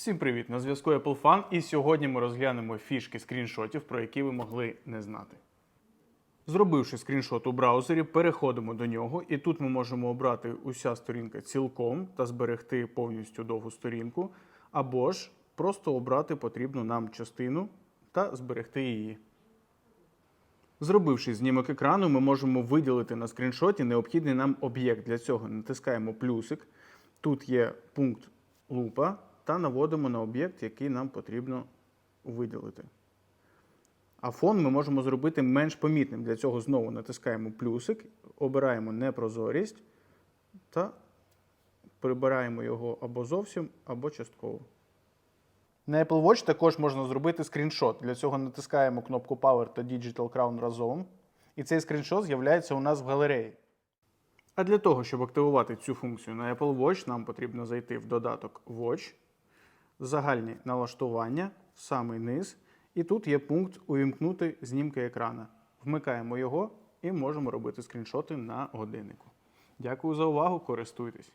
Всім привіт! На зв'язку Apple Fan, і сьогодні ми розглянемо фішки скріншотів, про які ви могли не знати. Зробивши скріншот у браузері, переходимо до нього, і тут ми можемо обрати уся сторінка цілком та зберегти повністю довгу сторінку, або ж просто обрати потрібну нам частину та зберегти її. Зробивши знімок екрану, ми можемо виділити на скріншоті необхідний нам об'єкт. Для цього натискаємо плюсик. Тут є пункт лупа та наводимо на об'єкт, який нам потрібно виділити. А фон ми можемо зробити менш помітним. Для цього знову натискаємо плюсик, обираємо непрозорість та прибираємо його або зовсім, або частково. На Apple Watch також можна зробити скріншот. Для цього натискаємо кнопку Power та Digital Crown разом. І цей скріншот з'являється у нас в галереї. А для того, щоб активувати цю функцію на Apple Watch, нам потрібно зайти в додаток Watch, загальні налаштування, самий низ. І тут є пункт Увімкнути знімки екрана. Вмикаємо його і можемо робити скріншоти на годиннику. Дякую за увагу, користуйтесь!